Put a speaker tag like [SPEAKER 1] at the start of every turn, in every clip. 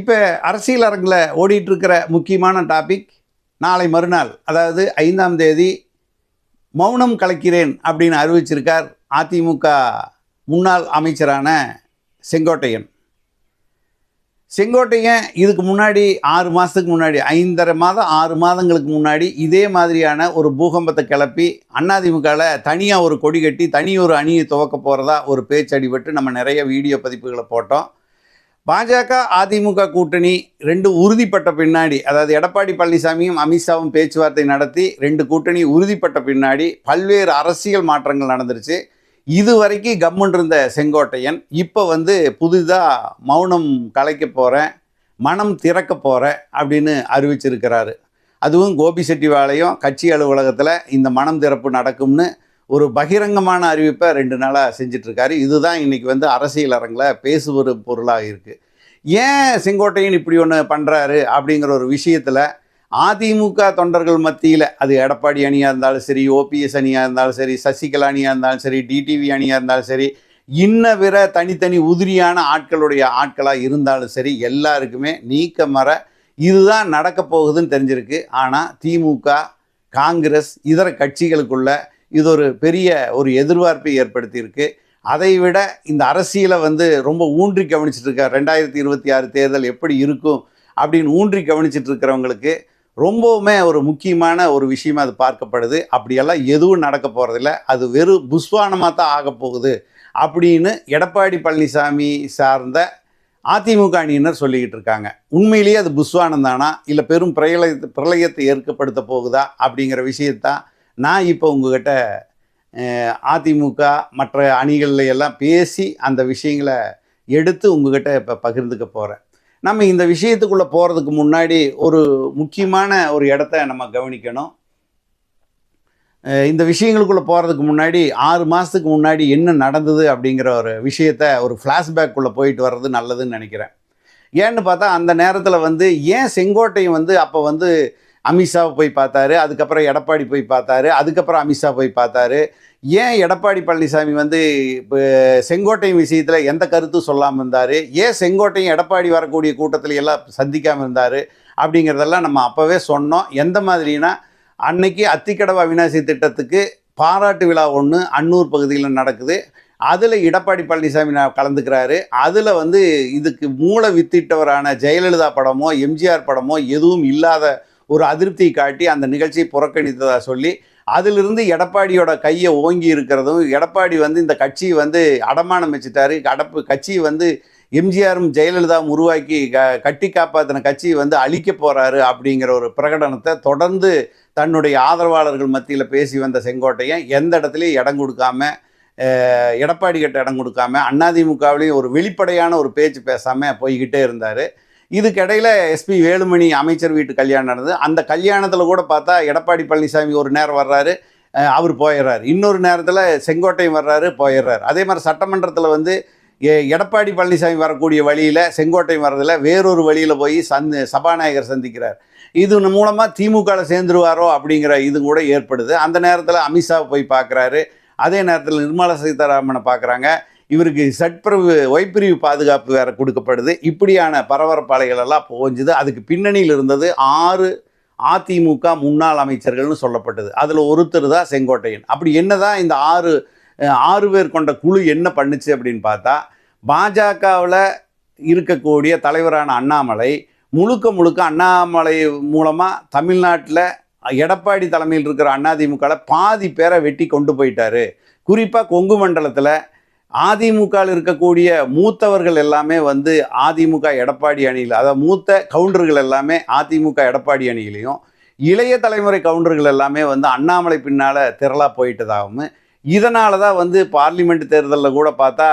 [SPEAKER 1] இப்போ அரசியல் அரங்கில் ஓடிட்டுருக்கிற முக்கியமான டாபிக் நாளை மறுநாள் அதாவது ஐந்தாம் தேதி மௌனம் கலைக்கிறேன் அப்படின்னு அறிவிச்சிருக்கார் அதிமுக முன்னாள் அமைச்சரான செங்கோட்டையன். செங்கோட்டையன் இதுக்கு முன்னாடி ஆறு மாதத்துக்கு முன்னாடி ஐந்தரை மாதம் ஆறு மாதங்களுக்கு முன்னாடி இதே மாதிரியான ஒரு பூகம்பத்தை கிளப்பி அதிமுகவில் தனியாக ஒரு கொடி கட்டி தனி ஒரு அணியை துவக்க போகிறதா ஒரு பேச்சு அடிபட்டு நம்ம நிறைய வீடியோ பதிப்புகளை போட்டோம். பாஜக அதிமுக கூட்டணி ரெண்டு உறுதிப்பட்ட பின்னாடி அதாவது எடப்பாடி பழனிசாமியும் அமித்ஷாவும் பேச்சுவார்த்தை நடத்தி ரெண்டு கூட்டணி உறுதிப்பட்ட பின்னாடி பல்வேறு அரசியல் மாற்றங்கள் நடந்துருச்சு. இது வரைக்கும் கம்முன் இருந்த செங்கோட்டையன் இப்போ வந்து புதிதாக மௌனம் கலைக்க போகிறேன் மனம் திறக்க போகிறேன் அப்படின்னு அறிவிச்சிருக்கிறாரு. அதுவும் கோபி செட்டிவாளையம் கட்சி அலுவலகத்தில் இந்த மனம் திறப்பு நடக்கும்னு ஒரு பகிரங்கமான அறிவிப்பை ரெண்டு நாளாக செஞ்சிட்ருக்காரு. இதுதான் இன்றைக்கி வந்து அரசியல் அரங்கில் பேசுவது பொருளாக இருக்குது ஏன் செங்கோட்டையன் இப்படி ஒன்று பண்ணுறாரு அப்படிங்கிற ஒரு விஷயத்தில் அதிமுக தொண்டர்கள் மத்தியில் அது எடப்பாடி அணியாக இருந்தாலும் சரி ஓபிஎஸ் அணியாக இருந்தாலும் சரி சசிகலா அணியாக இருந்தாலும் சரி டிடிவி அணியாக இருந்தாலும் சரி இன்ன பிற தனித்தனி உதிரியான ஆட்களுடைய ஆட்களாக இருந்தாலும் சரி எல்லாருக்குமே நீக்க மர இதுதான் நடக்க போகுதுன்னு தெரிஞ்சிருக்கு. ஆனால் திமுக காங்கிரஸ் இதர கட்சிகளுக்குள்ள இது ஒரு பெரிய ஒரு எதிர்பார்ப்பை ஏற்படுத்தியிருக்கு. அதை விட இந்த அரசியலை வந்து ரொம்ப ஊன்றி கவனிச்சிட்டு இருக்கார் ரெண்டாயிரத்தி இருபத்தி ஆறு தேர்தல் எப்படி இருக்கும் அப்படின்னு ஊன்றி கவனிச்சிட்டு இருக்கிறவங்களுக்கு ரொம்பவுமே ஒரு முக்கியமான ஒரு விஷயமாக அது பார்க்கப்படுது. அப்படியெல்லாம் எதுவும் நடக்க போகிறதில்ல அது வெறும் புஸ்வானமாக தான் ஆக போகுது அப்படின்னு எடப்பாடி பழனிசாமி சார்ந்த அதிமுக அணியினர் சொல்லிக்கிட்டு இருக்காங்க உண்மையிலேயே அது புஸ்வானம் தானா இல்லை பெரும் பிரளய பிரளயத்தை ஏற்கப்படுத்த போகுதா? அப்படிங்கிற விஷயத்தான் நான் இப்போ உங்ககிட்ட அதிமுக மற்ற அணிகள்ல எல்லாம் பேசி அந்த விஷயங்களை எடுத்து உங்ககிட்ட இப்போ பகிர்ந்துக்க போகிறேன் நம்ம இந்த விஷயத்துக்குள்ளே போகிறதுக்கு முன்னாடி ஒரு முக்கியமான ஒரு இடத்த நம்ம கவனிக்கணும். இந்த விஷயங்களுக்குள்ளே போகிறதுக்கு முன்னாடி ஆறு மாதத்துக்கு முன்னாடி என்ன நடந்தது அப்படிங்கிற ஒரு விஷயத்த ஒரு ஃப்ளாஷ்பேக்குள்ளே போயிட்டு வர்றது நல்லதுன்னு நினைக்கிறேன். ஏன்னு பார்த்தா அந்த நேரத்தில் வந்து ஏன் செங்கோட்டையும் வந்து அப்போ வந்து அமித்ஷாவை போய் பார்த்தாரு அதுக்கப்புறம் எடப்பாடி போய் பார்த்தாரு அதுக்கப்புறம் அமித்ஷா போய் பார்த்தாரு. ஏன் எடப்பாடி பழனிசாமி வந்து இப்போ விஷயத்தில் எந்த கருத்தும் சொல்லாமல் இருந்தார்? ஏன் செங்கோட்டையும் எடப்பாடி வரக்கூடிய கூட்டத்தில் எல்லாம் சந்திக்காமல் இருந்தார்? அப்படிங்கிறதெல்லாம் நம்ம அப்போவே சொன்னோம். எந்த மாதிரினா அன்னைக்கு அத்திக்கடவு அவிநாசி திட்டத்துக்கு பாராட்டு விழா ஒன்று அன்னூர் பகுதியில் நடக்குது. அதில் எடப்பாடி பழனிசாமி நான் கலந்துக்கிறாரு. அதில் வந்து இதுக்கு மூளை வித்திட்டவரான ஜெயலலிதா படமோ எம்ஜிஆர் படமோ எதுவும் இல்லாத ஒரு அதிருப்தியை காட்டி அந்த நிகழ்ச்சியை புறக்கணித்ததாக சொல்லி அதிலிருந்து எடப்பாடியோட கையை ஓங்கி இருக்கிறதும் எடப்பாடி வந்து இந்த கட்சியை வந்து அடமானம் வச்சுட்டாரு. அடப்பு கட்சியை வந்து எம்ஜிஆரும் ஜெயலலிதாவும் உருவாக்கி க கட்டி காப்பாற்றின கட்சியை வந்து அழிக்க போகிறாரு அப்படிங்கிற ஒரு பிரகடனத்தை தொடர்ந்து தன்னுடைய ஆதரவாளர்கள் மத்தியில் பேசி வந்த செங்கோட்டையன் எந்த இடத்துலையும் இடம் கொடுக்காம எடப்பாடி கிட்ட இடம் கொடுக்காம அதிமுகவிலையும் ஒரு வெளிப்படையான ஒரு பேச்சு பேசாமல் போய்கிட்டே இருந்தார். இதுக்கிடையில் எஸ்பி வேலுமணி அமைச்சர் வீட்டு கல்யாணம் நடந்தது. அந்த கல்யாணத்தில் கூட பார்த்தா எடப்பாடி பழனிசாமி ஒரு நேரம் வர்றாரு. அவர் போயிடுறாரு. இன்னொரு நேரத்தில் செங்கோட்டையும் வர்றாரு போயிடுறாரு. அதே மாதிரி சட்டமன்றத்தில் வந்து எ- எடப்பாடி பழனிசாமி வரக்கூடிய வழியில் செங்கோட்டையும் வர்றதில் வேறொரு வழியில் போய் சந்த் சபாநாயகர் சந்திக்கிறார். இது மூலமாக திமுகவில் சேர்ந்துருவாரோ அப்படிங்கிற இது கூட ஏற்படுது. அந்த நேரத்தில் அமித்ஷா போய் பார்க்குறாரு அதே நேரத்தில் நிர்மலா சீதாராமனை பார்க்குறாங்க இவருக்கு சட்பிரவு ஒய்பிரிவு பாதுகாப்பு வேறு கொடுக்கப்படுது. இப்படியான பரபரப்பாளைகள் எல்லாம் புகஞ்சுது. அதுக்கு பின்னணியில் இருந்தது ஆறு அதிமுக முன்னாள் அமைச்சர்கள்னு சொல்லப்பட்டது. அதில் ஒருத்தர் தான் செங்கோட்டையன். அப்படி என்ன தான் இந்த ஆறு ஆறு பேர் கொண்ட குழு என்ன பண்ணுச்சு அப்படின்னு பார்த்தா பாஜகவில் இருக்கக்கூடிய தலைவரான அண்ணாமலை முழுக்க முழுக்க அண்ணாமலை மூலமாக தமிழ்நாட்டில் எடப்பாடி தலைமையில் இருக்கிற அதிமுகவில் பாதி பேரை வெட்டி கொண்டு போயிட்டாரு. குறிப்பாக கொங்கு மண்டலத்தில் அதிமுகவில் இருக்கக்கூடிய மூத்தவர்கள் எல்லாமே வந்து அதிமுக எடப்பாடி அணியில் அதாவது மூத்த கவுண்டர்கள் எல்லாமே அதிமுக எடப்பாடி அணியிலையும் இளைய தலைமுறை கவுண்டர்கள் எல்லாமே வந்து அண்ணாமலை பின்னால் திரளாக போயிட்டதாகவும் இதனால தான் வந்து பார்லிமெண்ட் தேர்தலில் கூட பார்த்தா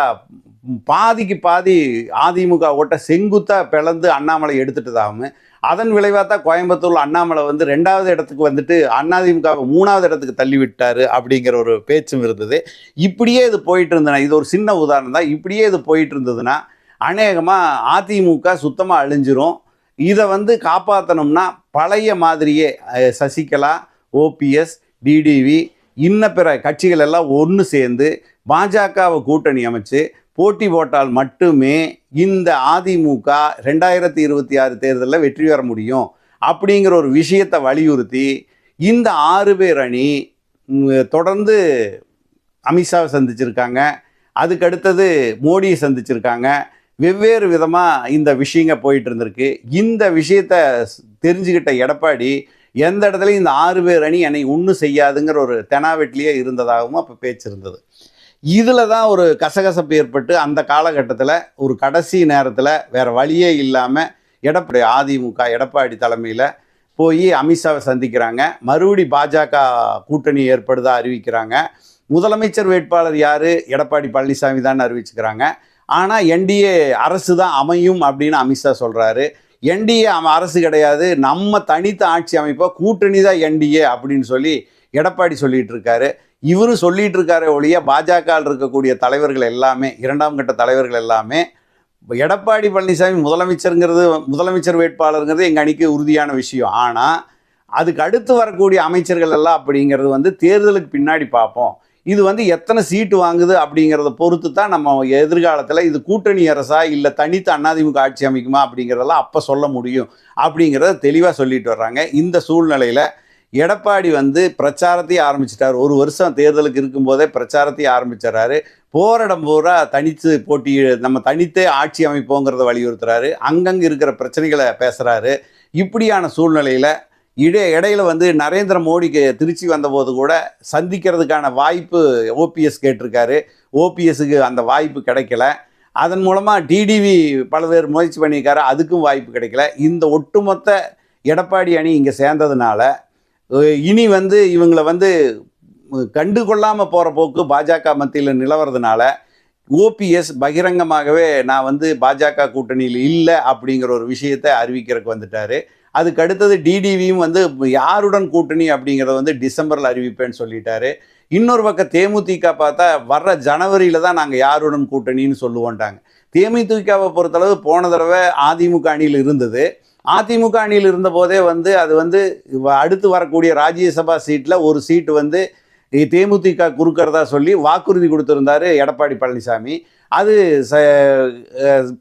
[SPEAKER 1] பாதிக்கு பாதி அதிமுக ஓட்ட செங்குத்தாக பிளந்து அண்ணாமலை எடுத்துட்டதாகவும் அதன் விளைவாக தான் கோயம்புத்தூர் அண்ணாமலை வந்து ரெண்டாவது இடத்துக்கு வந்துட்டு அதிமுக மூணாவது இடத்துக்கு தள்ளி விட்டார் அப்படிங்கிற ஒரு பேச்சும் இருந்தது. இப்படியே இது போயிட்டு இருந்ததுன்னா இது ஒரு சின்ன உதாரணம் தான். இப்படியே இது போயிட்டு இருந்ததுன்னா அநேகமாக அதிமுக சுத்தமாக அழிஞ்சிரும். இதை வந்து காப்பாற்றணும்னா பழைய மாதிரியே சசிகலா ஓபிஎஸ் டிடிவி இன்ன பிற கட்சிகள் எல்லாம் ஒன்று சேர்ந்து பாஜகவை கூட்டணி அமைச்சு போட்டி போட்டால் மட்டுமே இந்த அதிமுக ரெண்டாயிரத்தி இருபத்தி ஆறு தேர்தலில் வெற்றி பெற முடியும் அப்படிங்கிற ஒரு விஷயத்தை வலியுறுத்தி இந்த ஆறு பேர் அணி தொடர்ந்து அமித்ஷாவை சந்திச்சிருக்காங்க. அதுக்கு அடுத்தது மோடியை சந்திச்சிருக்காங்க. வெவ்வேறு விதமாக இந்த விஷயங்க போயிட்டு இருந்திருக்கு. இந்த விஷயத்தை தெரிஞ்சுக்கிட்ட எடப்பாடி எந்த இடத்துலையும் இந்த ஆறு பேர் அணி என்னை ஒன்றும் செய்யாதுங்கிற ஒரு தெனாவெட்லியே இருந்ததாகவும் அப்போ பேச்சு இருந்தது. இதில் தான் ஒரு கசகசப்பு ஏற்பட்டு அந்த காலகட்டத்தில் ஒரு கடைசி நேரத்தில் வேற வழியே இல்லாமல் எடப்பாடி அதிமுக எடப்பாடி தலைமையில் போய் அமித்ஷாவை சந்திக்கிறாங்க. மறுபடி பாஜக கூட்டணி ஏற்படுதா அறிவிக்கிறாங்க. முதலமைச்சர் வேட்பாளர் யார்? எடப்பாடி பழனிசாமி தான் அறிவிச்சுக்கிறாங்க. ஆனால் என்டிஏ அரசு தான் அமையும் அப்படின்னு அமித்ஷா சொல்கிறாரு என்டிஏ அரசு கிடையாது. நம்ம தனித்த ஆட்சி அமைப்போ கூட்டணி தான் என்டிஏ அப்படின்னு சொல்லி எடப்பாடி சொல்லிகிட்டு இருக்காரு. இவரும் சொல்லிட்டு இருக்காரே ஒழிய பாஜகவில் இருக்கக்கூடிய தலைவர்கள் எல்லாமே இரண்டாம் கட்ட தலைவர்கள் எல்லாமே எடப்பாடி பழனிசாமி முதலமைச்சருங்கிறது முதலமைச்சர் வேட்பாளருங்கிறது எங்கள் அணிக்கு உறுதியான விஷயம். ஆனால் அதுக்கு அடுத்து வரக்கூடிய அமைச்சர்கள் எல்லாம் அப்படிங்கிறது வந்து தேர்தலுக்கு பின்னாடி பார்ப்போம். இது வந்து எத்தனை சீட்டு வாங்குது அப்படிங்கிறத பொறுத்து தான் நம்ம எதிர்காலத்தில் இது கூட்டணி அரசா இல்லை தனித்து அண்ணாதிமுக ஆட்சி அமைக்குமா அப்படிங்கிறதெல்லாம் அப்போ சொல்ல முடியும். அப்படிங்கிறத தெளிவாக சொல்லிட்டு வர்றாங்க. இந்த சூழ்நிலையில் எடப்பாடி வந்து பிரச்சாரத்தையும் ஆரம்பிச்சிட்டார். ஒரு வருஷம் தேர்தலுக்கு இருக்கும்போதே பிரச்சாரத்தையும் ஆரம்பிச்சிடறாரு. போராடம் பூரா தனித்து போட்டி நம்ம தனித்தே ஆட்சி அமைப்போங்கிறத வலியுறுத்துறாரு. அங்கங்கே இருக்கிற பிரச்சனைகளை பேசுகிறாரு இப்படியான சூழ்நிலையில் இடை இடையில வந்து நரேந்திர மோடிக்கு திருச்சி வந்தபோது கூட சந்திக்கிறதுக்கான வாய்ப்பு ஓபிஎஸ் கேட்டிருக்காரு. ஓபிஎஸ்க்கு அந்த வாய்ப்பு கிடைக்கல. அதன் மூலமாக டிடிவி பல்வேறு முயற்சி பண்ணியிருக்காரு. அதுக்கும் வாய்ப்பு கிடைக்கல. இந்த ஒட்டுமொத்த எடப்பாடி அணி இங்கே சேர்ந்ததுனால இனி வந்து இவங்களை வந்து கண்டு கொள்ளாமல் போகிற போக்கு பாஜக மத்தியில் நிலவறதுனால ஓபிஎஸ் பகிரங்கமாகவே நான் வந்து பாஜக கூட்டணியில் இல்லை அப்படிங்கிற ஒரு விஷயத்தை அறிவிக்கிறதுக்கு வந்துட்டார். அதுக்கு அடுத்தது டிடிவியும் வந்து யாருடன் கூட்டணி அப்படிங்கிறத வந்து டிசம்பரில் அறிவிப்பேன்னு சொல்லிட்டாரு. இன்னொரு பக்கம் தேமுதிக பார்த்தா வர்ற ஜனவரியில் தான் நாங்கள் யாருடன் கூட்டணின்னு சொல்லுவோன்ட்டாங்க. தேமுதிகவை பொறுத்தளவு போன தடவை அதிமுக அணியில் இருந்தது. அதிமுக அணியில் இருந்த போதே வந்து அது வந்து வ- அடுத்து வரக்கூடிய ராஜ்யசபா சீட்டில் ஒரு சீட்டு வந்து தேமுதிக குறுக்கிறதா சொல்லி வாக்குறுதி கொடுத்துருந்தாரு எடப்பாடி பழனிசாமி. அது ச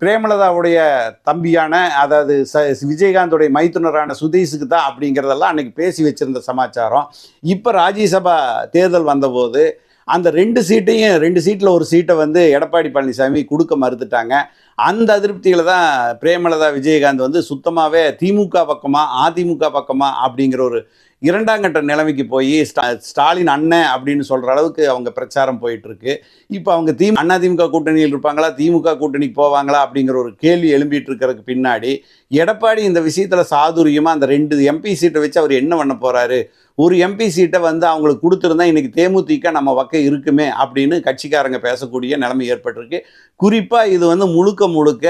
[SPEAKER 1] பிரேமலதாவுடைய தம்பியான அதாவது ச விஜயகாந்தோடைய மைத்துனரான சுதீஷுக்கு தான் அப்படிங்கிறதெல்லாம் அன்னைக்கு பேசி வச்சிருந்த சமாச்சாரம். இப்போ ராஜ்யசபா தேர்தல் வந்தபோது அந்த ரெண்டு சீட்டையும் ரெண்டு சீட்டில் ஒரு சீட்டை வந்து எடப்பாடி பழனிசாமி கொடுக்க மறுத்துட்டாங்க. அந்த அதிருப்தியில் தான் பிரேமலதா விஜயகாந்த் வந்து சுத்தமாகவே திமுக பக்கமாக அதிமுக பக்கமாக அப்படிங்கிற ஒரு இரண்டாம் கட்ட நிலைமைக்கு போய் ஸ்டா ஸ்டாலின் அண்ணன் அப்படின்னு சொல்கிற அளவுக்கு அவங்க பிரச்சாரம் போயிட்டு இருக்கு இப்போ அவங்க தி அதிமுக கூட்டணியில் இருப்பாங்களா? திமுக கூட்டணிக்கு போவாங்களா? அப்படிங்கிற ஒரு கேள்வி எழும்பிட்டு இருக்கிறதுக்கு பின்னாடி எடப்பாடி இந்த விஷயத்தில் சாதுரியமாக அந்த ரெண்டு எம்பி சீட்டை வச்சு அவர் என்ன பண்ண போகிறாரு ஒரு எம்பி சீட்டை வந்து அவங்களுக்கு கொடுத்துருந்தா இன்னைக்கு தேமுதிக நம்ம பக்கம் இருக்குமே அப்படின்னு கட்சிக்காரங்க பேசக்கூடிய நிலைமை ஏற்பட்டிருக்கு. குறிப்பாக இது வந்து முழுக்க முழுக்க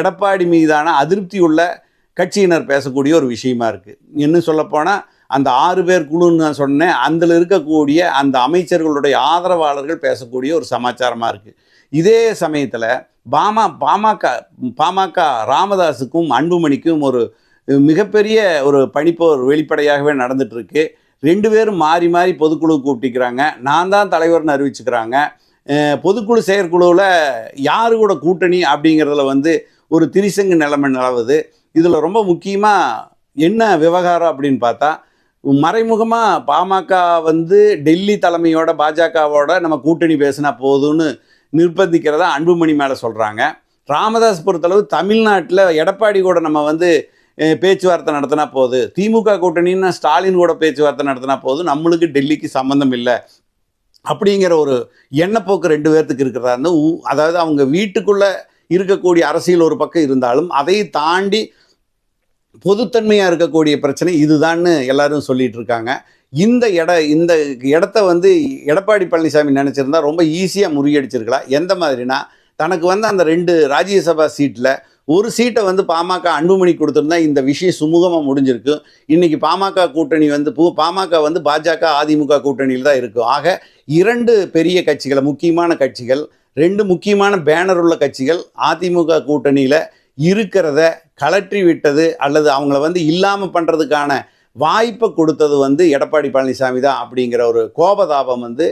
[SPEAKER 1] எடப்பாடி மீதான அதிருப்தி உள்ள கட்சியினர் பேசக்கூடிய ஒரு விஷயமா இருக்குது இன்னும் சொல்லப்போனால் அந்த ஆறு பேர் குழுன்னு நான் சொன்னேன். அதில் இருக்கக்கூடிய அந்த அமைச்சர்களுடைய ஆதரவாளர்கள் பேசக்கூடிய ஒரு சமாச்சாரமாக இருக்குது இதே சமயத்தில் பாமா பாமக பாமக ராமதாஸுக்கும் அன்புமணிக்கும் ஒரு மிகப்பெரிய ஒரு பணிப்போர் வெளிப்படையாகவே நடந்துகிட்ருக்கு ரெண்டு பேரும் மாறி மாறி பொதுக்குழு கூப்பிட்டிக்கிறாங்க நான் தான் தலைவர்னு அறிவிச்சுக்கிறாங்க. பொதுக்குழு செயற்குழுவில் யாரு கூட கூட்டணி அப்படிங்கிறதுல வந்து ஒரு திரிசங்கு நிலைமை நிலவுது. இதில் ரொம்ப முக்கியமாக என்ன விவகாரம் அப்படின்னு பார்த்தா மறைமுகமாக பாமக வந்து டெல்லி தலைமையோட பாஜகவோட நம்ம கூட்டணி பேசினா போதும்னு நிர்பந்திக்கிறதா அன்புமணி மேலே சொல்கிறாங்க ராமதாஸ் பொறுத்தளவு தமிழ்நாட்டில் எடப்பாடி கூட நம்ம வந்து பேச்சுவார்த்தை நடத்தினா போது திமுக கூட்டணின்னா ஸ்டாலின் கூட பேச்சுவார்த்தை நடத்தினா போதும் நம்மளுக்கு டெல்லிக்கு சம்மந்தம் இல்லை. அப்படிங்கிற ஒரு எண்ணப்போக்கு ரெண்டு பேர்த்துக்கு இருக்கிறதா இருந்து அதாவது அவங்க வீட்டுக்குள்ளே இருக்கக்கூடிய அரசியல் ஒரு பக்கம் இருந்தாலும் அதை தாண்டி பொதுத்தன்மையாக இருக்கக்கூடிய பிரச்சனை இதுதான்னு எல்லாரும் சொல்லிட்டு இருக்காங்க இந்த இட இந்த இடத்த வந்து எடப்பாடி பழனிசாமி நினச்சிருந்தா ரொம்ப ஈஸியாக முறியடிச்சிருக்கலாம் எந்த மாதிரினா தனக்கு வந்து அந்த ரெண்டு ராஜ்யசபா சீட்டில் ஒரு சீட்டை வந்து பாமக அன்புமணி கொடுத்துருந்தா இந்த விஷயம் சுமூகமாக முடிஞ்சிருக்கு. இன்றைக்கி பாமக கூட்டணி வந்து பூ பாமக வந்து பாஜக அதிமுக கூட்டணியில் தான் இருக்கும் ஆக இரண்டு பெரிய கட்சிகளை முக்கியமான கட்சிகள் ரெண்டு முக்கியமான பேனர் உள்ள கட்சிகள் அதிமுக கூட்டணியில் இருக்கிறத கலற்றி விட்டது அல்லது அவங்கள வந்து இல்லாமல் பண்ணுறதுக்கான வாய்ப்பை கொடுத்தது வந்து எடப்பாடி பழனிசாமி தான் அப்படிங்கிற ஒரு கோபதாபம் வந்து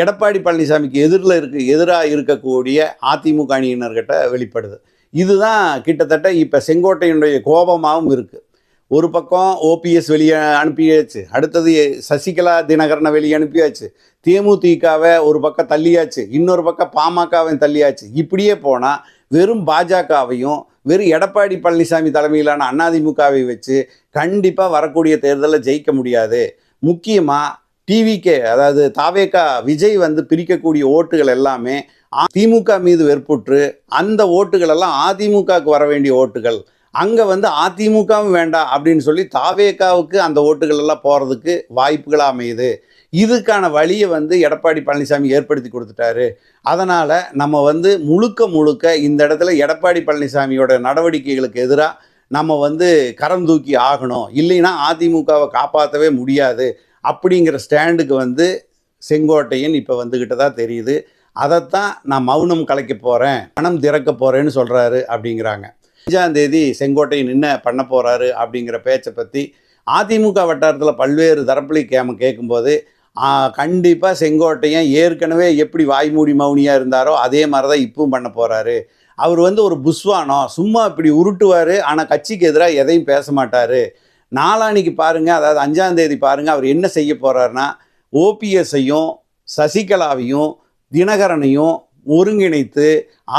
[SPEAKER 1] எடப்பாடி பழனிசாமிக்கு எதிரில் இருக்க எதிராக இருக்கக்கூடிய அதிமுக அணியினர்கிட்ட வெளிப்படுது. இதுதான் கிட்டத்தட்ட இப்போ செங்கோட்டையினுடைய கோபமாகவும் இருக்குது ஒரு பக்கம் ஓபிஎஸ் வெளியே அனுப்பியாச்சு அடுத்தது சசிகலா தினகரனை வெளியே அனுப்பியாச்சு தேமுதிகவை ஒரு பக்கம் தள்ளியாச்சு இன்னொரு பக்கம் பாமகவை தள்ளியாச்சு. இப்படியே போனால் வெறும் பாஜகவையும் வெறும் எடப்பாடி பழனிசாமி தலைமையிலான அதிமுகவை வச்சு கண்டிப்பாக வரக்கூடிய தேர்தலில் ஜெயிக்க முடியாது. முக்கியமாக டிவிகே அதாவது தாவேக்கா விஜய் வந்து பிரிக்கக்கூடிய ஓட்டுகள் எல்லாமே திமுக மீது வெறுப்புற்று அந்த ஓட்டுகள் எல்லாம் அதிமுகவுக்கு வர வேண்டிய ஓட்டுகள். அங்கே வந்து அதிமுகவும் வேண்டாம் அப்படின்னு சொல்லி தாவேக்காவுக்கு அந்த ஓட்டுகள் எல்லாம் போகிறதுக்கு வாய்ப்புகள் அமையுது. இதுக்கான வழியை வந்து எடப்பாடி பழனிசாமி ஏற்படுத்தி கொடுத்துட்டாரு. அதனால் நம்ம வந்து முழுக்க முழுக்க இந்த இடத்துல எடப்பாடி பழனிசாமியோட நடவடிக்கைகளுக்கு எதிராக நம்ம வந்து கரம் தூக்கி ஆகணும். இல்லைன்னா அதிமுகவை காப்பாற்றவே முடியாது. அப்படிங்கிற ஸ்டாண்டுக்கு வந்து செங்கோட்டையன் இப்போ வந்துக்கிட்டதா தெரியுது. அதைத்தான் நான் மௌனம் கலைக்க போகிறேன் பணம் திறக்க போகிறேன்னு சொல்கிறாரு அப்படிங்கிறாங்க. அஞ்சாந்தேதி செங்கோட்டையன் என்ன பண்ண போகிறாரு அப்படிங்கிற பேச்சை பற்றி அதிமுக வட்டாரத்தில் பல்வேறு தரப்புலையும் கேம கேட்கும்போது கண்டிப்பாக செங்கோட்டையன் ஏற்கனவே எப்படி வாய்மூடி மௌனியாக இருந்தாரோ அதே மாதிரி தான் இப்பவும் பண்ண போகிறாரு அவர் வந்து ஒரு புஸ்வானம். சும்மா இப்படி உருட்டுவார். ஆனால் கட்சிக்கு எதிராக எதையும் பேச மாட்டார். நாளானிக்கு பாருங்கள் அதாவது அஞ்சாந்தேதி பாருங்கள் அவர் என்ன செய்ய போகிறாருன்னா ஓபிஎஸ்ஸையும் சசிகலாவையும் தினகரனையும் ஒருங்கிணைத்து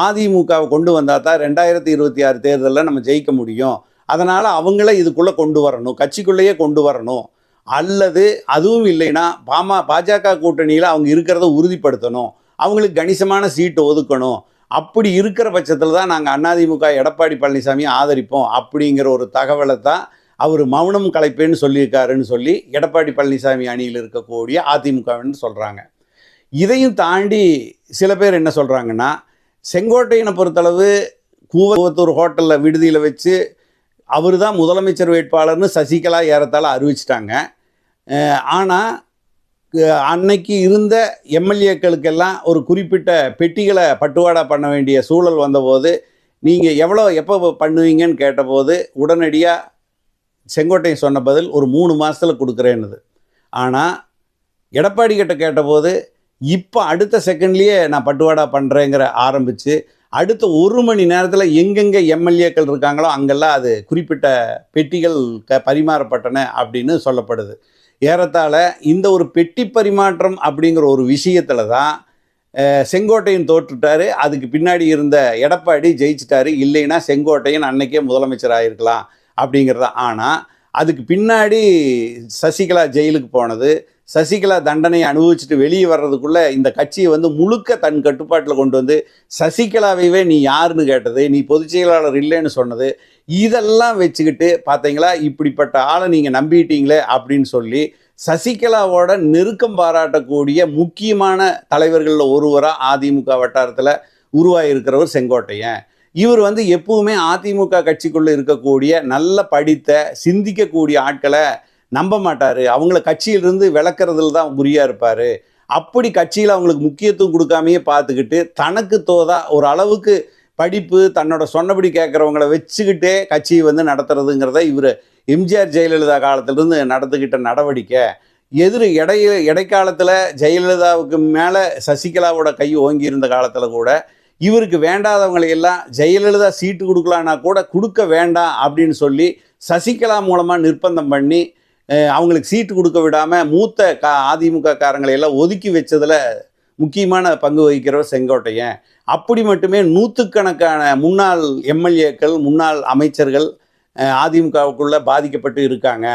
[SPEAKER 1] அதிமுகவை கொண்டு வந்தால் தான் ரெண்டாயிரத்தி இருபத்தி ஆறு தேர்தலில் நம்ம ஜெயிக்க முடியும். அதனால் அவங்கள இதுக்குள்ளே கொண்டு வரணும். கட்சிக்குள்ளேயே கொண்டு வரணும். அல்லது அதுவும் இல்லைன்னா பாமா பாஜக கூட்டணியில் அவங்க இருக்கிறத உறுதிப்படுத்தணும். அவங்களுக்கு கணிசமான சீட்டு ஒதுக்கணும். அப்படி இருக்கிற பட்சத்தில் தான் நாங்கள் அதிமுக எடப்பாடி பழனிசாமி ஆதரிப்போம் அப்படிங்கிற ஒரு தகவலை தான் அவர் மௌனம் கலைப்பேன்னு சொல்லியிருக்காருன்னு சொல்லி எடப்பாடி பழனிசாமி அணியில் இருக்கக்கூடிய அதிமுகவின்னு சொல்கிறாங்க இதையும் தாண்டி சில பேர் என்ன சொல்கிறாங்கன்னா செங்கோட்டையனை பொறுத்தளவு கூவத்தூர் ஹோட்டலில் விடுதியில் வச்சு அவர் தான் முதலமைச்சர் வேட்பாளர்னு சசிகலா ஏறத்தால் அறிவிச்சிட்டாங்க. ஆனால் அன்னைக்கு இருந்த எம்எல்ஏக்களுக்கெல்லாம் ஒரு குறிப்பிட்ட பெட்டிகளை பட்டுவாடா பண்ண வேண்டிய சூழல் வந்தபோது நீங்கள் எவ்வளோ எப்போ பண்ணுவீங்கன்னு கேட்டபோது உடனடியாக செங்கோட்டையன் சொன்ன பதில் ஒரு மூணு மாதத்தில் கொடுக்குறேன்னுது. ஆனால் எடப்பாடி கிட்ட கேட்டபோது இப்போ அடுத்த செகண்ட்லேயே நான் பட்டுவாடா பண்ணுறேங்கிற ஆரம்பித்து அடுத்த ஒரு மணி நேரத்தில் எங்கெங்கே எம்எல்ஏக்கள் இருக்காங்களோ அங்கெல்லாம் அது குறிப்பிட்ட பெட்டிகள் க பரிமாறப்பட்டன அப்படின்னு சொல்லப்படுது. ஏறத்தாழ இந்த ஒரு பெட்டி பரிமாற்றம் அப்படிங்கிற ஒரு விஷயத்தில் தான் செங்கோட்டையன் தோற்றுட்டாரு. அதுக்கு பின்னாடி இருந்த எடப்பாடி ஜெயிச்சிட்டாரு. இல்லைன்னா செங்கோட்டையன் அன்னைக்கே முதலமைச்சர் ஆகிருக்கலாம் அப்படிங்கிறத. ஆனால் அதுக்கு பின்னாடி சசிகலா ஜெயிலுக்கு போனது சசிகலா தண்டனையை அனுபவிச்சுட்டு வெளியே வர்றதுக்குள்ள இந்த கட்சியை வந்து முழுக்க தன் கட்டுப்பாட்டில் கொண்டு வந்து சசிகலாவைவே நீ யாருன்னு கேட்டது நீ பொதுச் செயலாளர் இல்லைன்னு சொன்னது இதெல்லாம் வச்சுக்கிட்டு பார்த்தீங்களா இப்படிப்பட்ட ஆளை நீங்கள் நம்பிட்டீங்களே அப்படின்னு சொல்லி சசிகலாவோட நெருக்கம் பாராட்டக்கூடிய முக்கியமான தலைவர்களில் ஒருவராக அதிமுக வட்டாரத்தில் உருவாகியிருக்கிறவர் செங்கோட்டையன். இவர் வந்து எப்பவுமே அதிமுக கட்சிக்குள்ளே இருக்கக்கூடிய நல்ல படித்த சிந்திக்கக்கூடிய ஆட்களை நம்ப மாட்டார். அவங்கள கட்சியிலிருந்து விளக்குறதுல தான் குறியாக இருப்பார். அப்படி கட்சியில் அவங்களுக்கு முக்கியத்துவம் கொடுக்காமையே பார்த்துக்கிட்டு தனக்கு தோதா ஒரு அளவுக்கு படிப்பு தன்னோட சொன்னபடி கேட்குறவங்கள வச்சுக்கிட்டே கட்சியை வந்து நடத்துறதுங்கிறத இவர் எம்ஜிஆர் ஜெயலலிதா காலத்திலிருந்து நடந்துக்கிட்ட நடவடிக்கை. எதிர் இடைய இடைக்காலத்தில் ஜெயலலிதாவுக்கு மேலே சசிகலாவோட கை ஓங்கி இருந்த காலத்தில் கூட இவருக்கு வேண்டாதவங்களையெல்லாம் ஜெயலலிதா சீட்டு கொடுக்கலான்னா கூட கொடுக்க வேண்டாம் அப்படின்னு சொல்லி சசிகலா மூலமாக நிர்பந்தம் பண்ணி அவங்களுக்கு சீட்டு கொடுக்க விடாமல் மூத்த கா அதிமுக காரங்களை எல்லாம் ஒதுக்கி வச்சதில் முக்கியமான பங்கு வகிக்கிறவர் செங்கோட்டையன். அப்படி மட்டுமே நூற்றுக்கணக்கான முன்னாள் எம்எல்ஏக்கள் முன்னாள் அமைச்சர்கள் அதிமுகவுக்குள்ளே பாதிக்கப்பட்டு இருக்காங்க.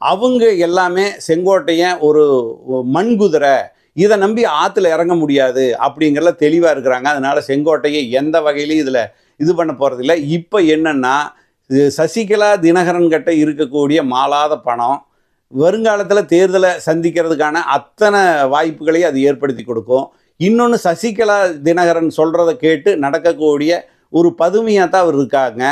[SPEAKER 1] அவங்க எல்லாமே செங்கோட்டையன் ஒரு மண்குதிரை. இதை நம்பி ஆற்றுல இறங்க முடியாது அப்படிங்கிறல தெளிவாக இருக்கிறாங்க. அதனால் செங்கோட்டையை எந்த வகையிலையும் இதில் இது பண்ண போகிறதில்ல இப்போ என்னென்னா சசிகலா தினகரன் கிட்ட இருக்கக்கூடிய மாலாத பணம் வருங்காலத்தில் தேர்தலை சந்திக்கிறதுக்கான அத்தனை வாய்ப்புகளையும் அது ஏற்படுத்தி கொடுக்கும். இன்னொன்று சசிகலா தினகரன் சொல்கிறத கேட்டு நடக்கக்கூடிய ஒரு பதுமையாக தான் அவர் இருக்காங்க.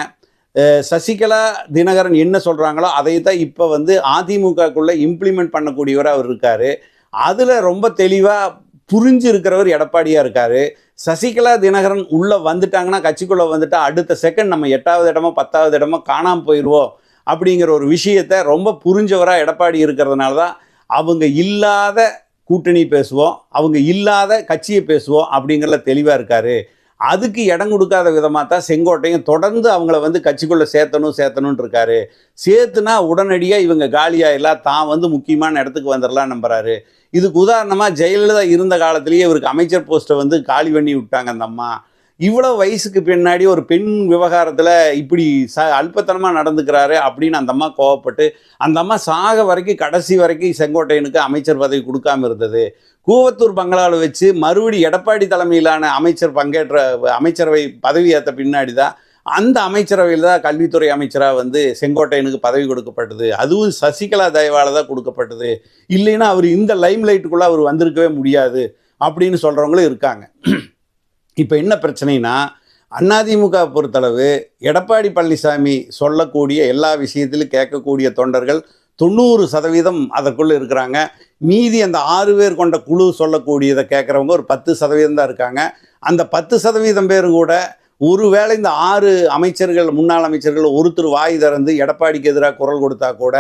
[SPEAKER 1] சசிகலா தினகரன் என்ன சொல்கிறாங்களோ அதை தான் இப்போ வந்து அதிமுகக்குள்ளே இம்ப்ளிமெண்ட் பண்ணக்கூடியவராக அவர் இருக்கார். அதில் ரொம்ப தெளிவாக புரிஞ்சு இருக்கிறவர் எடப்பாடியாக இருக்கார். சசிகலா தினகரன் உள்ளே வந்துட்டாங்கன்னா கட்சிக்குள்ளே வந்துட்டால் அடுத்த செகண்ட் நம்ம எட்டாவது இடமோ பத்தாவது இடமோ காணாமல் போயிடுவோம் அப்படிங்கிற ஒரு விஷயத்தை ரொம்ப புரிஞ்சவராக எடப்பாடி இருக்கிறதுனால தான் அவங்க இல்லாத கூட்டணி பேசுவோம் அவங்க இல்லாத கட்சியை பேசுவோம் அப்படிங்கிறத தெளிவாக இருக்கார். அதுக்கு இடம் கொடுக்காத விதமாக தான் செங்கோட்டையும் தொடர்ந்து அவங்கள வந்து கட்சிக்குள்ளே சேர்த்தணும் சேர்த்தணும்னு இருக்காரு. சேர்த்துனா உடனடியாக இவங்க காலியாயிலாம் தான் வந்து முக்கியமான இடத்துக்கு வந்துடலாம் நம்புறாரு. இதுக்கு உதாரணமாக ஜெயலலிதா இருந்த காலத்திலேயே இவருக்கு அமைச்சர் போஸ்ட்டை வந்து காலி பண்ணி விட்டாங்க அந்த அம்மா. இவ்வளோ வயசுக்கு பின்னாடி ஒரு பெண் விவகாரத்தில் இப்படி ச அல்பத்தனமாக நடந்துக்கிறாரு அப்படின்னு அந்த அம்மா கோவப்பட்டு அந்த அம்மா சாக வரைக்கும் கடைசி வரைக்கும் செங்கோட்டையனுக்கு அமைச்சர் பதவி கொடுக்காம இருந்தது. கூவத்தூர் பங்களாவில் வச்சு மறுபடி எடப்பாடி தலைமையிலான அமைச்சர் பங்கேற்ற அமைச்சரவை பதவி ஏற்ற பின்னாடி தான் அந்த அமைச்சரவையில் தான் கல்வித்துறை அமைச்சராக வந்து செங்கோட்டையனுக்கு பதவி கொடுக்கப்பட்டது. அதுவும் சசிகலா தயவால் தான் கொடுக்கப்பட்டது. இல்லைன்னா அவர் இந்த லைம் லைட்டுக்குள்ளே அவர் வந்திருக்கவே முடியாது அப்படின்னு சொல்கிறவங்களும் இருக்காங்க. இப்போ என்ன பிரச்சனைனா அதிமுக பொறுத்தளவு எடப்பாடி பழனிசாமி சொல்லக்கூடிய எல்லா விஷயத்திலும் கேட்கக்கூடிய தொண்டர்கள் தொண்ணூறு சதவீதம் அதற்குள்ளே இருக்கிறாங்க. மீதி அந்த ஆறு பேர் கொண்ட குழு சொல்லக்கூடியதை கேட்குறவங்க ஒரு பத்து சதவீதம் தான் இருக்காங்க. அந்த பத்து சதவீதம் பேர் கூட ஒருவேளை இந்த ஆறு அமைச்சர்கள் முன்னாள் அமைச்சர்கள் ஒருத்தர் வாய் திறந்து எடப்பாடிக்கு எதிராக குரல் கொடுத்தா கூட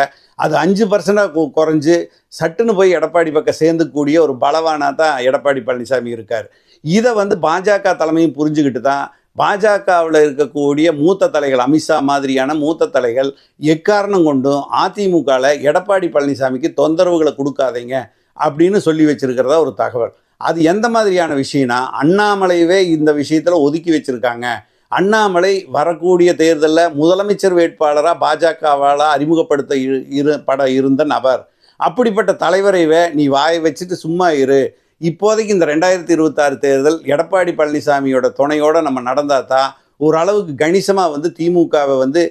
[SPEAKER 1] அது அஞ்சு பர்சண்டாக குறைஞ்சு சட்டுன்னு போய் எடப்பாடி பக்கம் சேர்ந்துக்கூடிய ஒரு பலவானாக தான் எடப்பாடி பழனிசாமி இருக்கார். இதை வந்து பாஜக தலைமையும் புரிஞ்சுக்கிட்டு தான் பாஜகவில் இருக்கக்கூடிய மூத்த தலைகள் அமித்ஷா மாதிரியான மூத்த தலைகள் எக்காரணம் கொண்டும் அதிமுகவில் எடப்பாடி பழனிசாமிக்கு தொந்தரவுகளை கொடுக்காதீங்க அப்படின்னு சொல்லி வச்சுருக்கிறதா ஒரு தகவல். அது எந்த மாதிரியான விஷயம்னா அண்ணாமலையவே இந்த விஷயத்தில் ஒதுக்கி வச்சுருக்காங்க. அண்ணாமலை வரக்கூடிய தேர்தலில் முதலமைச்சர் வேட்பாளராக பாஜகவால் அறிமுகப்படுத்த இரு- இரு பட இருந்த நபர். அப்படிப்பட்ட தலைவரைவே நீ வாயை வச்சுட்டு சும்மா இரு. இப்போதைக்கு இந்த ரெண்டாயிரத்தி இருபத்தாறு தேர்தல் எடப்பாடி பழனிசாமியோட துணையோடு நம்ம நடந்தால் தான் ஓரளவுக்கு கணிசமாக வந்து திமுகவை வந்து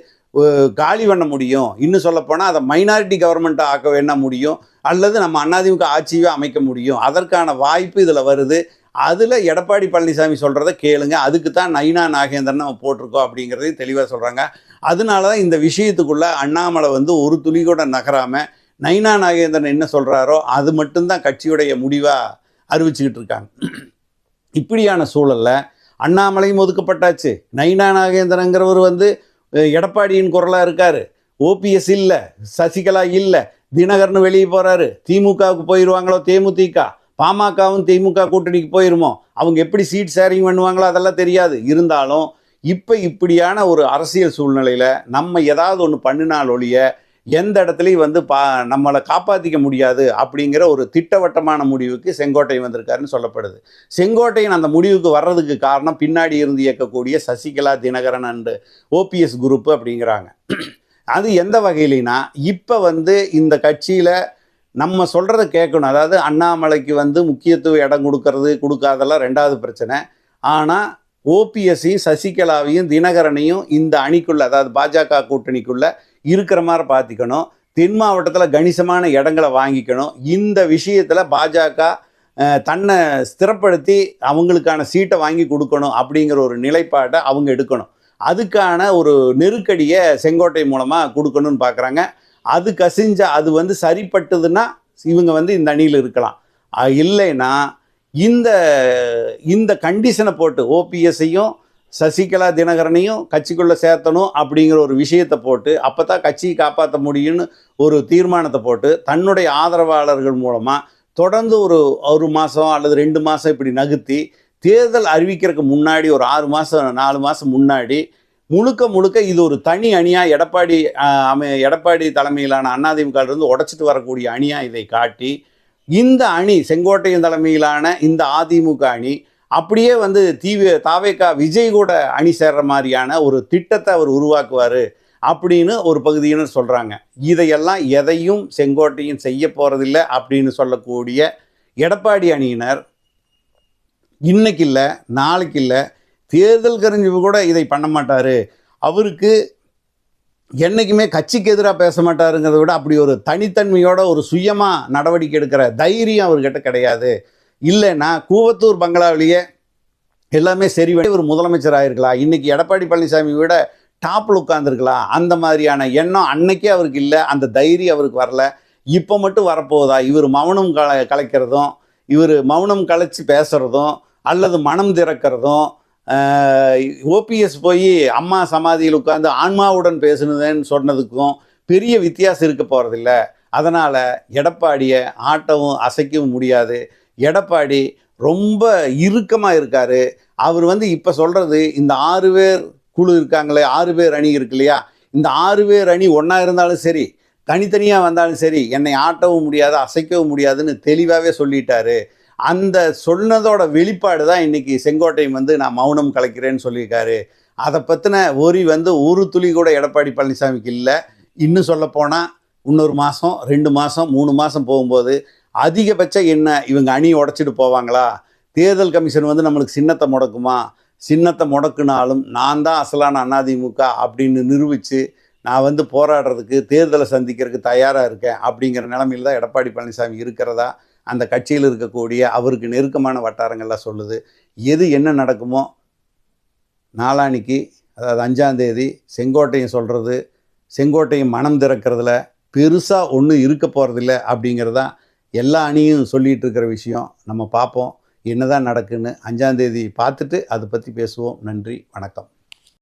[SPEAKER 1] காலி பண்ண முடியும். இன்னும் சொல்லப்போனால் அதை மைனாரிட்டி கவர்மெண்ட்டாக ஆக்க வேணா முடியும்? அல்லது நம்ம அதிமுக ஆட்சியே அமைக்க முடியும். அதற்கான வாய்ப்பு இதில் வருது. அதில் எடப்பாடி பழனிசாமி சொல்கிறத கேளுங்க. அதுக்கு தான் நைனா நாகேந்திரன் நம்ம போட்டிருக்கோம் அப்படிங்கிறதையும் தெளிவாக சொல்கிறாங்க அதனால தான் இந்த விஷயத்துக்குள்ளே அண்ணாமலை வந்து ஒரு துளி கூட நகராமல் நைனா நாகேந்திரன் என்ன சொல்கிறாரோ அது மட்டும்தான் கட்சியுடைய முடிவாக அறிவிச்சுக்கிட்டு இருக்காங்க இப்படியான சூழலில் அண்ணாமலையும் ஒதுக்கப்பட்டாச்சு. நைனா நாகேந்திரங்கிறவர் வந்து எடப்பாடியின் குரலாக இருக்கார். ஓபிஎஸ் இல்லை சசிகலா இல்லை தினகர்னு வெளியே போகிறாரு திமுகவுக்கு போயிடுவாங்களோ தேமுதிக? பாமகவும் திமுக கூட்டணிக்கு போயிருமோ? அவங்க எப்படி சீட் ஷேரிங் பண்ணுவாங்களோ அதெல்லாம் தெரியாது. இருந்தாலும் இப்போ இப்படியான ஒரு அரசியல் சூழ்நிலையில் நம்ம ஏதாவது ஒன்று பண்ணினால் ஒழிய எந்த இடத்துலையும் வந்து பா நம்மளை காப்பாற்றிக்க முடியாது அப்படிங்கிற ஒரு திட்டவட்டமான முடிவுக்கு செங்கோட்டையன் வந்திருக்காருன்னு சொல்லப்படுது. செங்கோட்டையன் அந்த முடிவுக்கு வர்றதுக்கு காரணம் பின்னாடி இருந்து இயக்கக்கூடிய Sasikala Dinakaran and OPS group அப்படிங்கிறாங்க. அது எந்த வகையிலனா இப்போ வந்து இந்த கட்சியில் நம்ம சொல்கிறத கேட்கணும். அதாவது அண்ணாமலைக்கு வந்து முக்கியத்துவ இடம் கொடுக்கறது கொடுக்காதெல்லாம் ரெண்டாவது பிரச்சனை. ஆனால் ஓபிஎஸ்ஸையும் சசிகலாவையும் தினகரனையும் இந்த அணிக்குள்ளே அதாவது பாஜக கூட்டணிக்குள்ளே இருக்கிற மாதிரி பார்த்துக்கணும். தென் மாவட்டத்தில் கணிசமான இடங்களை வாங்கிக்கணும். இந்த விஷயத்தில் பாஜக தன்னை ஸ்திரப்படுத்தி அவங்களுக்கான சீட்டை வாங்கி கொடுக்கணும் அப்படிங்கிற ஒரு நிலைப்பாட்டை அவங்க எடுக்கணும். அதுக்கான ஒரு நெருக்கடியை செங்கோட்டை மூலமாக கொடுக்கணும்னு பார்க்குறாங்க. அது கசிஞ்ச அது வந்து சரிப்பட்டதுன்னா இவங்க வந்து இந்த அணியில் இருக்கலாம். இல்லைன்னா இந்த இந்த கண்டிஷனை போட்டு ஓபிஎஸ்ஸையும் சசிகலா தினகரனையும் கட்சிக்குள்ளே சேர்த்தணும் அப்படிங்கிற ஒரு விஷயத்தை போட்டு அப்போ தான் கட்சியை காப்பாற்ற முடியும்னு ஒரு தீர்மானத்தை போட்டு தன்னுடைய ஆதரவாளர்கள் மூலமாக தொடர்ந்து ஒரு ஒரு மாதம் அல்லது ரெண்டு மாதம் இப்படி நகர்த்தி தேர்தல் அறிவிக்கிறதுக்கு முன்னாடி ஒரு ஆறு மாதம் நாலு மாதம் முன்னாடி முழுக்க முழுக்க இது ஒரு தனி அணியாக எடப்பாடி அமை எடப்பாடி தலைமையிலான அண்ணாதிமுகலேருந்து உடச்சிட்டு வரக்கூடிய அணியாக இதை காட்டி இந்த அணி செங்கோட்டையன் தலைமையிலான இந்த அதிமுக அணி அப்படியே வந்து தீவி தாவேக்கா விஜய் கூட அணி சேர்ற மாதிரியான ஒரு திட்டத்தை அவர் உருவாக்குவார் அப்படின்னு ஒரு பகுதியினர் சொல்கிறாங்க இதையெல்லாம் எதையும் செங்கோட்டையும் செய்ய போகிறதில்ல அப்படின்னு சொல்லக்கூடிய எடப்பாடி அணியினர் இன்னைக்கு இல்லை நாளைக்கு இல்லை தேர்தல் கரிஞ்சு கூட இதை பண்ண மாட்டார். அவருக்கு என்றைக்குமே கட்சிக்கு எதிராக பேச மாட்டாருங்கிறத விட அப்படி ஒரு தனித்தன்மையோட ஒரு சுயமாக நடவடிக்கை எடுக்கிற தைரியம் அவர்கிட்ட கிடையாது. இல்லைன்னா கூவத்தூர் பங்களாவிலேயே எல்லாமே சரி பண்ணி ஒரு முதலமைச்சர் இருக்கலாம் இன்றைக்கி எடப்பாடி பழனிசாமி விட டாப்பில் உட்காந்துருக்கலாம் அந்த மாதிரியான எண்ணம் அன்னைக்கே அவருக்கு இல்லை. அந்த தைரியம் அவருக்கு வரல. இப்போ மட்டும் வரப்போகுதா? இவர் மௌனம் கல கலைக்கிறதும் இவர் மௌனம் கலைச்சி பேசுகிறதும் அல்லது மனம் திறக்கிறதும் ஓபிஎஸ் போய் அம்மா சமாதியில் உட்காந்து ஆன்மாவுடன் பேசுனதுன்னு சொன்னதுக்கும் பெரிய வித்தியாசம் இருக்க போகிறதில்ல அதனால் எடப்பாடியை ஆட்டவும் அசைக்கவும் முடியாது. எடப்பாடி ரொம்ப இறுக்கமாக இருக்கார். அவர் வந்து இப்போ சொல்கிறது இந்த ஆறு பேர் குழு இருக்காங்களே ஆறு பேர் அணி இருக்கு இல்லையா? இந்த ஆறு பேர் அணி ஒன்றா இருந்தாலும் சரி தனித்தனியாக வந்தாலும் சரி என்னை ஆட்டவும் முடியாது அசைக்கவும் முடியாதுன்னு தெளிவாகவே சொல்லிட்டாரு. அந்த சொன்னதோட வெளிப்பாடு தான் இன்றைக்கி செங்கோட்டையும் வந்து நான் மௌனம் கலைக்கிறேன்னு சொல்லியிருக்காரு. அதை பற்றின ஒரி வந்து ஒரு துளி கூட எடப்பாடி பழனிசாமிக்கு இல்லை. இன்னும் சொல்லப்போனால் இன்னொரு மாதம் ரெண்டு மாதம் மூணு மாதம் போகும்போது அதிகபட்சம் என்ன இவங்க அணி உடச்சிட்டு போவாங்களா? தேர்தல் கமிஷன் வந்து நம்மளுக்கு சின்னத்தை முடக்குமா? சின்னத்தை முடக்குனாலும் நான் தான் அசலான அதிமுக அப்படின்னு நிரூபித்து நான் வந்து போராடுறதுக்கு தேர்தலை சந்திக்கிறதுக்கு தயாராக இருக்கேன் அப்படிங்கிற நிலமையில் தான் எடப்பாடி பழனிசாமி இருக்கிறதா? அந்த கட்சியில் இருக்கக்கூடிய அவருக்கு நெருக்கமான வட்டாரங்கள்லாம் சொல்லுது. எது என்ன நடக்குமோ? நாளானிக்கு அதாவது அஞ்சாந்தேதி செங்கோட்டையும் சொல்கிறது செங்கோட்டையும் மனம் திறக்கிறதுல பெருசாக ஒன்றும் இருக்க போகிறதில்ல அப்படிங்கிறதான் எல்லா அணியும் சொல்லிகிட்டு இருக்கிற விஷயம். நம்ம பார்ப்போம். என்னதான் நடக்குன்னு அஞ்சாந்தேதி பார்த்துட்டு அதை பற்றி பேசுவோம். நன்றி. வணக்கம்.